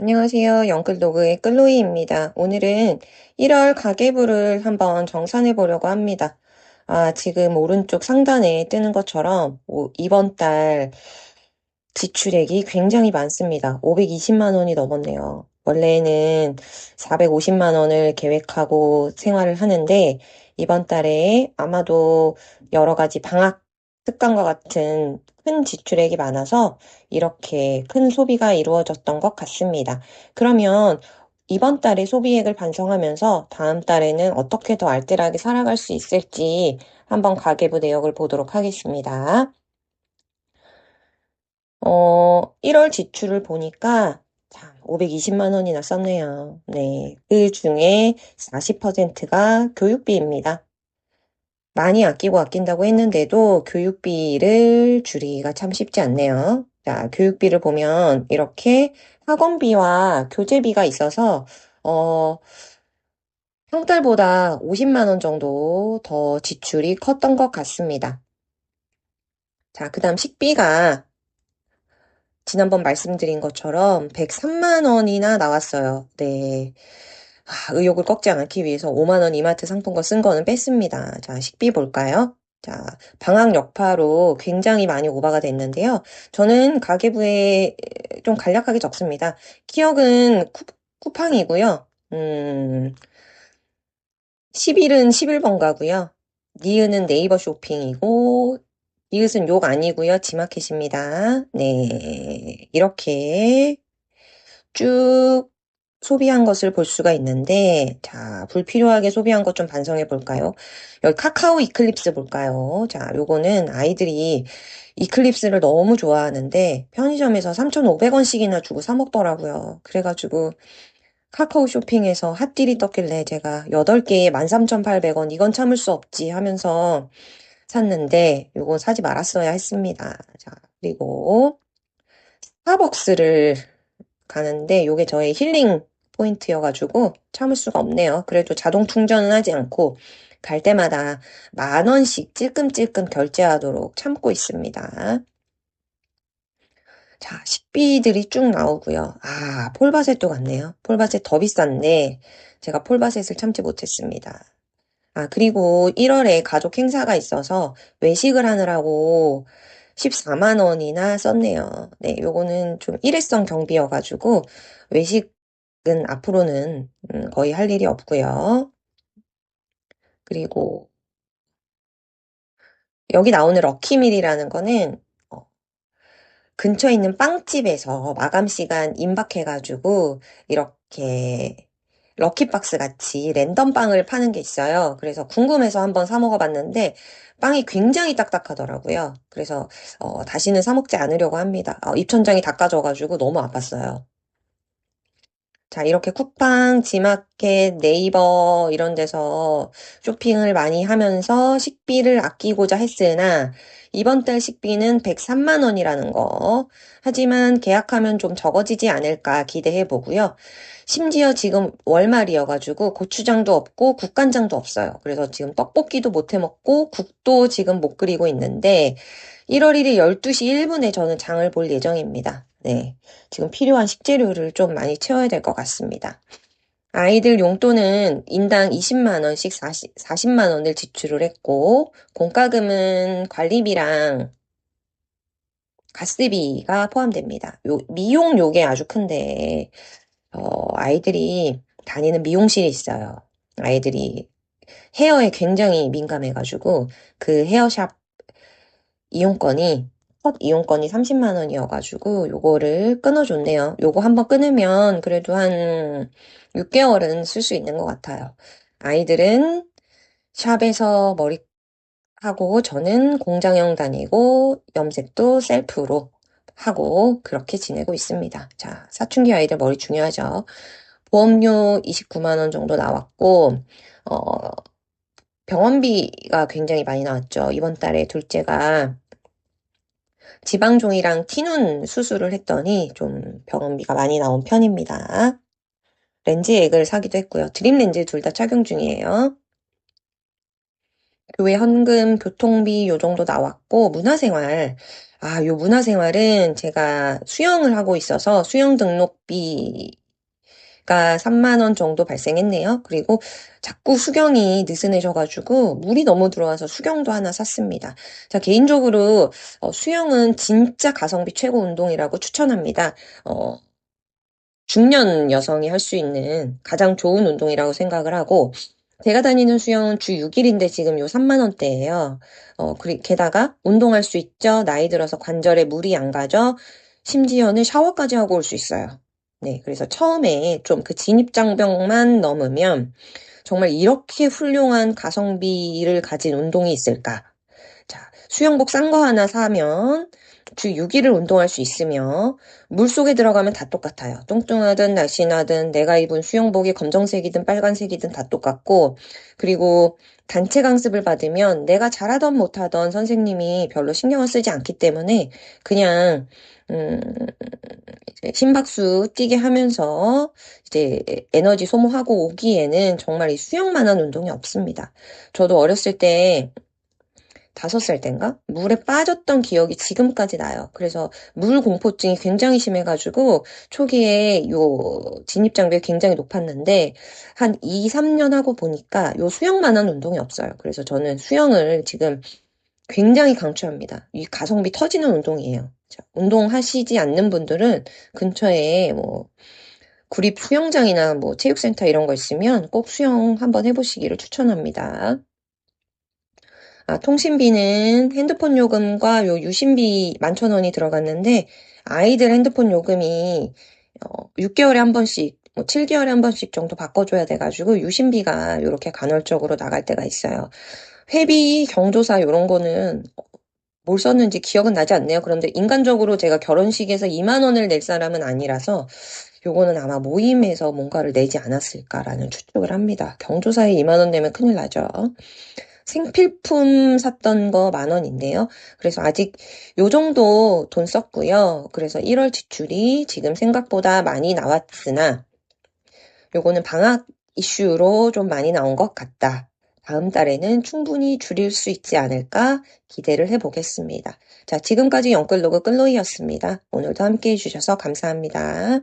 안녕하세요. 영끌로그의 끌로이입니다. 오늘은 1월 가계부를 한번 정산해 보려고 합니다. 아, 지금 오른쪽 상단에 뜨는 것처럼 이번 달 지출액이 굉장히 많습니다. 520만 원이 넘었네요. 원래는 450만 원을 계획하고 생활을 하는데 이번 달에 아마도 여러 가지 방학 특강과 같은 큰 지출액이 많아서 이렇게 큰 소비가 이루어졌던 것 같습니다. 그러면 이번 달에 소비액을 반성하면서 다음 달에는 어떻게 더 알뜰하게 살아갈 수 있을지 한번 가계부 내역을 보도록 하겠습니다. 어, 1월 지출을 보니까 자, 520만 원이나 썼네요. 네. 그 중에 40%가 교육비입니다. 많이 아끼고 아낀다고 했는데도 교육비를 줄이기가 참 쉽지 않네요. 자, 교육비를 보면 이렇게 학원비와 교재비가 있어서 어, 평달보다 50만 원 정도 더 지출이 컸던 것 같습니다. 자, 그 다음 식비가 지난번 말씀드린 것처럼 103만 원이나 나왔어요. 네. 아, 의욕을 꺾지 않기 위해서 5만원 이마트 상품권 쓴 거는 뺐습니다. 자, 식비 볼까요? 자, 방학 여파로 굉장히 많이 오바가 됐는데요. 저는 가계부에 좀 간략하게 적습니다. 쿠, 쿠팡이고요. 음, 11은 11번가고요. 니은은 네이버 쇼핑이고 이것은 욕 아니고요. 지마켓입니다. 네, 이렇게 쭉 소비한 것을 볼 수가 있는데 자 불필요하게 소비한 것 좀 반성해 볼까요? 여기 카카오 이클립스 볼까요? 자 요거는 아이들이 이클립스를 너무 좋아하는데 편의점에서 3,500원씩이나 주고 사 먹더라고요. 그래 가지고 카카오 쇼핑에서 핫딜이 떴길래 제가 8개에 13,800원 이건 참을 수 없지 하면서 샀는데 요거 사지 말았어야 했습니다. 자 그리고 스타벅스를 가는데 요게 저의 힐링 포인트여가지고 참을 수가 없네요. 그래도 자동 충전은 하지 않고 갈 때마다 만 원씩 찔끔찔끔 결제하도록 참고 있습니다. 자, 식비들이 쭉 나오고요. 아, 폴바셋도 같네요. 폴바셋 더 비싼데 제가 폴바셋을 참지 못했습니다. 아, 그리고 1월에 가족 행사가 있어서 외식을 하느라고 14만 원이나 썼네요. 네, 요거는 좀 일회성 경비여가지고 외식은 앞으로는 음, 거의 할 일이 없고요. 그리고 여기 나오는 럭키밀이라는 거는 어, 근처에 있는 빵집에서 마감 시간 임박해가지고 이렇게 럭키박스 같이 랜덤 빵을 파는 게 있어요. 그래서 궁금해서 한번 사 먹어봤는데 빵이 굉장히 딱딱하더라고요. 그래서 어, 다시는 사 먹지 않으려고 합니다. 어, 입천장이 닦아져가지고 너무 아팠어요. 자, 이렇게 쿠팡, 지마켓, 네이버 이런 데서 쇼핑을 많이 하면서 식비를 아끼고자 했으나 이번 달 식비는 103만 원이라는 거. 하지만 계약하면 좀 적어지지 않을까 기대해 보고요. 심지어 지금 월말이어가지고 고추장도 없고 국간장도 없어요. 그래서 지금 떡볶이도 못 해 먹고 국도 지금 못 끓이고 있는데 1월 1일 12시 1분에 저는 장을 볼 예정입니다. 네. 지금 필요한 식재료를 좀 많이 채워야 될 것 같습니다. 아이들 용돈은 인당 20만원씩 40, 40만원을 지출을 했고, 공과금은 관리비랑 가스비가 포함됩니다. 요, 미용 요게 아주 큰데, 어, 아이들이 다니는 미용실이 있어요. 아이들이 헤어에 굉장히 민감해가지고 그 헤어샵 이용권이 첫 이용권이 30만 원이어가지고 요거를 끊어줬네요. 요거 한번 끊으면 그래도 한 6개월은 쓸 수 있는 것 같아요. 아이들은 샵에서 머리 하고 저는 공장형 다니고 염색도 셀프로 하고 그렇게 지내고 있습니다. 자, 사춘기 아이들 머리 중요하죠. 보험료 29만 원 정도 나왔고 어, 병원비가 굉장히 많이 나왔죠. 이번 달에 둘째가 지방종이랑 티눈 수술을 했더니 좀 병원비가 많이 나온 편입니다. 렌즈 액을 사기도 했고요. 드림 렌즈 둘 다 착용 중이에요. 교회 헌금, 교통비 요 정도 나왔고 문화생활 아, 요 문화생활은 제가 수영을 하고 있어서 수영 등록비가 3만 원 정도 발생했네요. 그리고 자꾸 수경이 느슨해져가지고 물이 너무 들어와서 수경도 하나 샀습니다. 자, 개인적으로 어, 수영은 진짜 가성비 최고 운동이라고 추천합니다. 어, 중년 여성이 할 수 있는 가장 좋은 운동이라고 생각을 하고 제가 다니는 수영은 주 6일인데 지금 요 3만 원대예요. 어, 그리, 게다가 운동할 수 있죠. 나이 들어서 관절에 물이 안 가죠. 심지어는 샤워까지 하고 올 수 있어요. 네, 그래서 처음에 좀 그 진입장벽만 넘으면 정말 이렇게 훌륭한 가성비를 가진 운동이 있을까? 자, 수영복 싼 거 하나 사면 주 6일을 운동할 수 있으며 물 속에 들어가면 다 똑같아요. 뚱뚱하든 날씬하든 내가 입은 수영복이 검정색이든 빨간색이든 다 똑같고 그리고 단체 강습을 받으면 내가 잘하던 못하던 선생님이 별로 신경을 쓰지 않기 때문에 그냥 음, 심박수 뛰게 하면서 이제 에너지 소모하고 오기에는 정말 이 수영만한 운동이 없습니다. 저도 어렸을 때 다섯 살 땐가? 물에 빠졌던 기억이 지금까지 나요. 그래서 물 공포증이 굉장히 심해가지고 초기에 요 진입장벽이 굉장히 높았는데 한 2, 3년 하고 보니까 요 수영만한 운동이 없어요. 그래서 저는 수영을 지금 굉장히 강추합니다. 이 가성비 터지는 운동이에요. 자, 운동하시지 않는 분들은 근처에 뭐 구립 수영장이나 뭐 체육센터 이런 거 있으면 꼭 수영 한번 해보시기를 추천합니다. 아, 통신비는 핸드폰 요금과 요 유심비 11,000원이 들어갔는데 아이들 핸드폰 요금이 어, 6개월에 한 번씩 뭐 7개월에 한 번씩 정도 바꿔줘야 돼가지고 유심비가 이렇게 간헐적으로 나갈 때가 있어요. 회비, 경조사 이런 거는 뭘 썼는지 기억은 나지 않네요. 그런데 인간적으로 제가 결혼식에서 2만 원을 낼 사람은 아니라서 요거는 아마 모임에서 뭔가를 내지 않았을까라는 추측을 합니다. 경조사에 2만 원 내면 큰일 나죠. 생필품 샀던 거 만 원인데요. 그래서 아직 요 정도 돈 썼고요. 그래서 1월 지출이 지금 생각보다 많이 나왔으나 요거는 방학 이슈로 좀 많이 나온 것 같다. 다음 달에는 충분히 줄일 수 있지 않을까 기대를 해보겠습니다. 자, 지금까지 영끌로그 끌로이였습니다. 오늘도 함께 해주셔서 감사합니다.